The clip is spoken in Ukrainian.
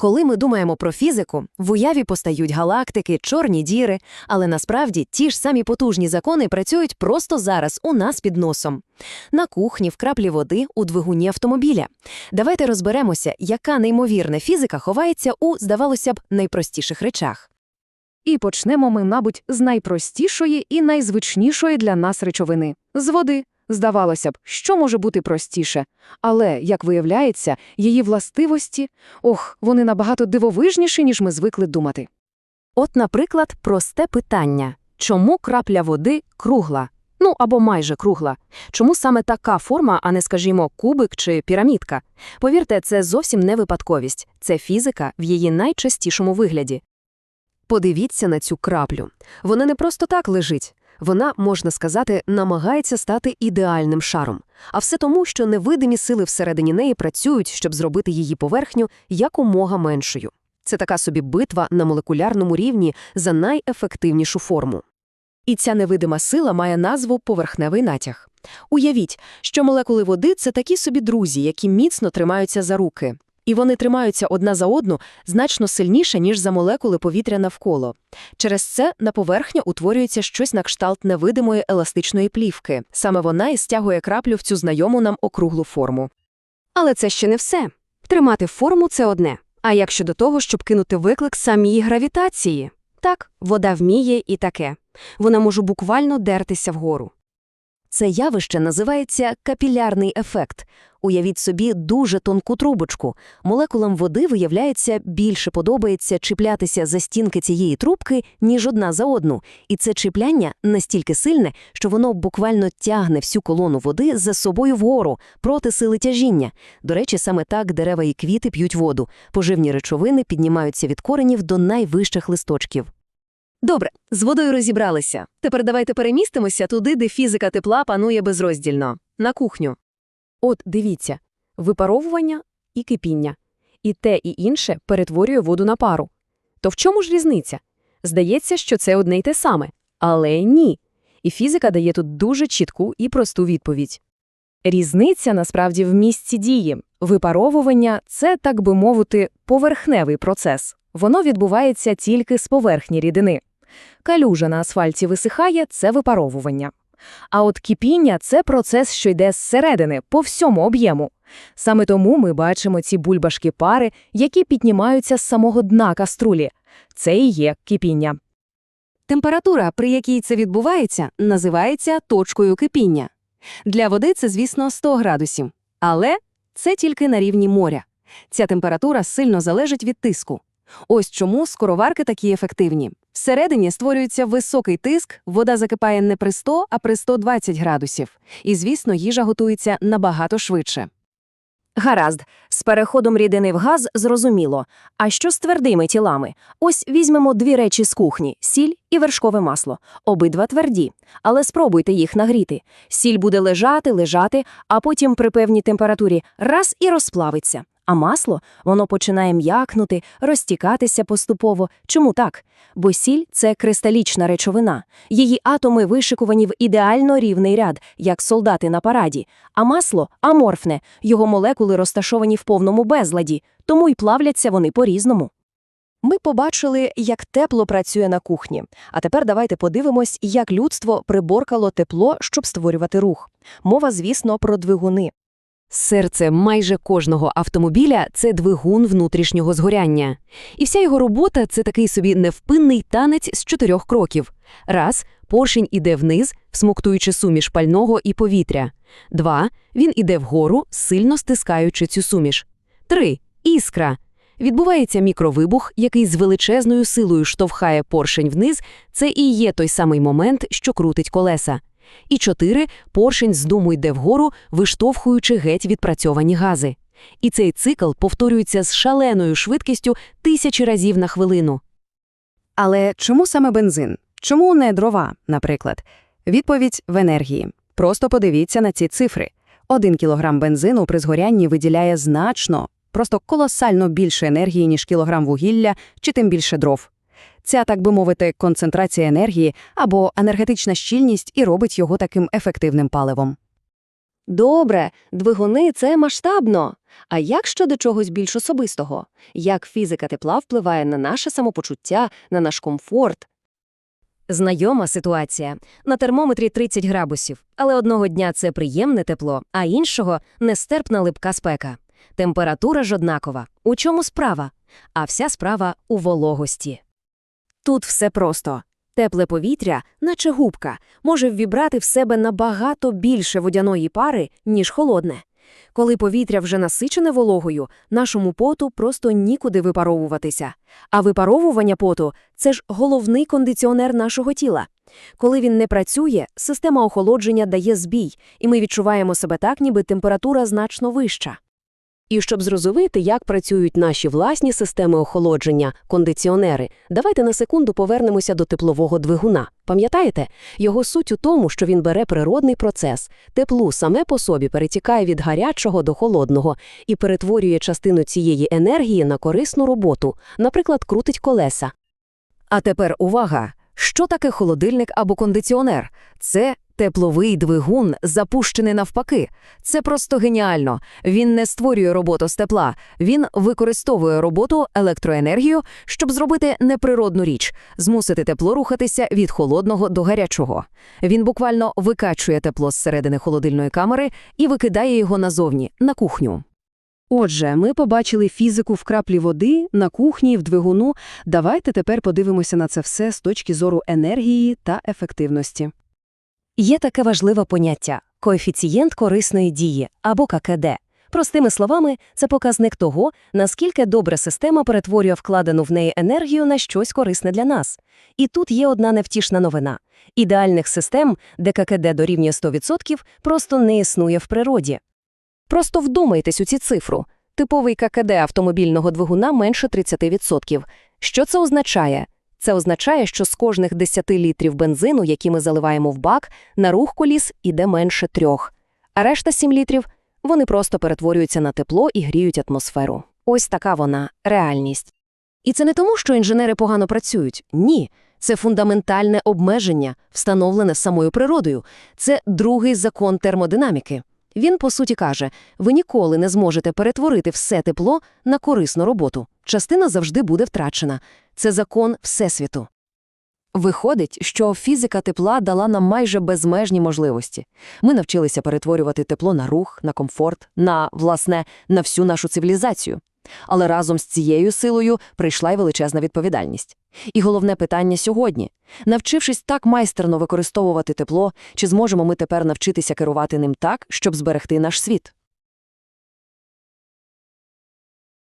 Коли ми думаємо про фізику, в уяві постають галактики, чорні діри, але насправді ті ж самі потужні закони працюють просто зараз у нас під носом. На кухні, в краплі води, у двигуні автомобіля. Давайте розберемося, яка неймовірна фізика ховається у, здавалося б, найпростіших речах. І почнемо ми, мабуть, з найпростішої і найзвичнішої для нас речовини – з води. Здавалося б, що може бути простіше. Але, як виявляється, її властивості, ох, вони набагато дивовижніші, ніж ми звикли думати. От, наприклад, просте питання. Чому крапля води кругла? Ну, або майже кругла. Чому саме така форма, а не, скажімо, кубик чи пірамідка? Повірте, це зовсім не випадковість. Це фізика в її найчастішому вигляді. Подивіться на цю краплю. Вона не просто так лежить. Вона, можна сказати, намагається стати ідеальним шаром. А все тому, що невидимі сили всередині неї працюють, щоб зробити її поверхню якомога меншою. Це така собі битва на молекулярному рівні за найефективнішу форму. І ця невидима сила має назву поверхневий натяг. Уявіть, що молекули води це такі собі друзі, які міцно тримаються за руки. І вони тримаються одна за одну значно сильніше, ніж за молекули повітря навколо. Через це на поверхню утворюється щось на кшталт невидимої еластичної плівки. Саме вона і стягує краплю в цю знайому нам округлу форму. Але це ще не все. Тримати форму – це одне. А як щодо того, щоб кинути виклик самій гравітації? Так, вода вміє і таке. Вона може буквально дертися вгору. Це явище називається капілярний ефект. Уявіть собі дуже тонку трубочку. Молекулам води, виявляється, більше подобається чіплятися за стінки цієї трубки, ніж одна за одну. І це чіпляння настільки сильне, що воно буквально тягне всю колону води за собою вгору, проти сили тяжіння. До речі, саме так дерева і квіти п'ють воду. Поживні речовини піднімаються від коренів до найвищих листочків. Добре, з водою розібралися. Тепер давайте перемістимося туди, де фізика тепла панує безроздільно – на кухню. От, дивіться, випаровування і кипіння. І те, і інше перетворює воду на пару. То в чому ж різниця? Здається, що це одне й те саме. Але ні. І фізика дає тут дуже чітку і просту відповідь. Різниця насправді в місці дії. Випаровування – це, так би мовити, поверхневий процес. Воно відбувається тільки з поверхні рідини. Калюжа на асфальті висихає – це випаровування. А от кипіння – це процес, що йде зсередини, по всьому об'єму. Саме тому ми бачимо ці бульбашки пари, які піднімаються з самого дна каструлі. Це і є кипіння. Температура, при якій це відбувається, називається точкою кипіння. Для води це, звісно, 100 градусів. Але це тільки на рівні моря. Ця температура сильно залежить від тиску. Ось чому скороварки такі ефективні. Всередині створюється високий тиск, вода закипає не при 100, а при 120 градусів. І, звісно, їжа готується набагато швидше. Гаразд, з переходом рідини в газ зрозуміло. А що з твердими тілами? Ось візьмемо дві речі з кухні – сіль і вершкове масло. Обидва тверді. Але спробуйте їх нагріти. Сіль буде лежати, лежати, а потім при певній температурі раз і розплавиться. А масло, воно починає м'якнути, розтікатися поступово. Чому так? Бо сіль – це кристалічна речовина. Її атоми вишикувані в ідеально рівний ряд, як солдати на параді. А масло – аморфне, його молекули розташовані в повному безладі, тому й плавляться вони по-різному. Ми побачили, як тепло працює на кухні. А тепер давайте подивимось, як людство приборкало тепло, щоб створювати рух. Мова, звісно, про двигуни. Серце майже кожного автомобіля – це двигун внутрішнього згоряння. І вся його робота – це такий собі невпинний танець з чотирьох кроків. Раз – поршень іде вниз, всмоктуючи суміш пального і повітря. Два – він іде вгору, сильно стискаючи цю суміш. Три – іскра. Відбувається мікровибух, який з величезною силою штовхає поршень вниз. Це і є той самий момент, що крутить колеса. І чотири – поршень з дому йде вгору, виштовхуючи геть відпрацьовані гази. І цей цикл повторюється з шаленою швидкістю тисячі разів на хвилину. Але чому саме бензин? Чому не дрова, наприклад? Відповідь в енергії. Просто подивіться на ці цифри. Один кілограм бензину при згорянні виділяє значно, просто колосально більше енергії, ніж кілограм вугілля чи тим більше дров. Ця, так би мовити, концентрація енергії або енергетична щільність і робить його таким ефективним паливом. Добре, двигуни це масштабно. А як щодо чогось більш особистого? Як фізика тепла впливає на наше самопочуття, на наш комфорт? Знайома ситуація. На термометрі 30 градусів, але одного дня це приємне тепло, а іншого – нестерпна липка спека. Температура ж однакова. У чому справа? А вся справа у вологості. Тут все просто. Тепле повітря, наче губка, може ввібрати в себе набагато більше водяної пари, ніж холодне. Коли повітря вже насичене вологою, нашому поту просто нікуди випаровуватися. А випаровування поту – це ж головний кондиціонер нашого тіла. Коли він не працює, система охолодження дає збій, і ми відчуваємо себе так, ніби температура значно вища. І щоб зрозуміти, як працюють наші власні системи охолодження, кондиціонери, давайте на секунду повернемося до теплового двигуна. Пам'ятаєте? Його суть у тому, що він бере природний процес. Тепло саме по собі перетікає від гарячого до холодного і перетворює частину цієї енергії на корисну роботу, наприклад, крутить колеса. А тепер увага! Що таке холодильник або кондиціонер? Це тепловий двигун, запущений навпаки. Це просто геніально. Він не створює роботу з тепла, він використовує роботу електроенергію, щоб зробити неприродну річ змусити тепло рухатися від холодного до гарячого. Він буквально викачує тепло з середини холодильної камери і викидає його назовні на кухню. Отже, ми побачили фізику в краплі води, на кухні, в двигуну. Давайте тепер подивимося на це все з точки зору енергії та ефективності. Є таке важливе поняття – коефіцієнт корисної дії, або ККД. Простими словами, це показник того, наскільки добре система перетворює вкладену в неї енергію на щось корисне для нас. І тут є одна невтішна новина. Ідеальних систем, де ККД дорівнює 100%, просто не існує в природі. Просто вдумайтесь у ці цифру. Типовий ККД автомобільного двигуна менше 30%. Що це означає? Це означає, що з кожних 10 літрів бензину, які ми заливаємо в бак, на рух коліс іде менше трьох. А решта 7 літрів вони просто перетворюються на тепло і гріють атмосферу. Ось така вона реальність. І це не тому, що інженери погано працюють. Ні. Це фундаментальне обмеження, встановлене самою природою. Це другий закон термодинаміки. Він, по суті, каже, ви ніколи не зможете перетворити все тепло на корисну роботу. Частина завжди буде втрачена. Це закон Всесвіту. Виходить, що фізика тепла дала нам майже безмежні можливості. Ми навчилися перетворювати тепло на рух, на комфорт, на, власне, на всю нашу цивілізацію. Але разом з цією силою прийшла й величезна відповідальність. І головне питання сьогодні – навчившись так майстерно використовувати тепло, чи зможемо ми тепер навчитися керувати ним так, щоб зберегти наш світ?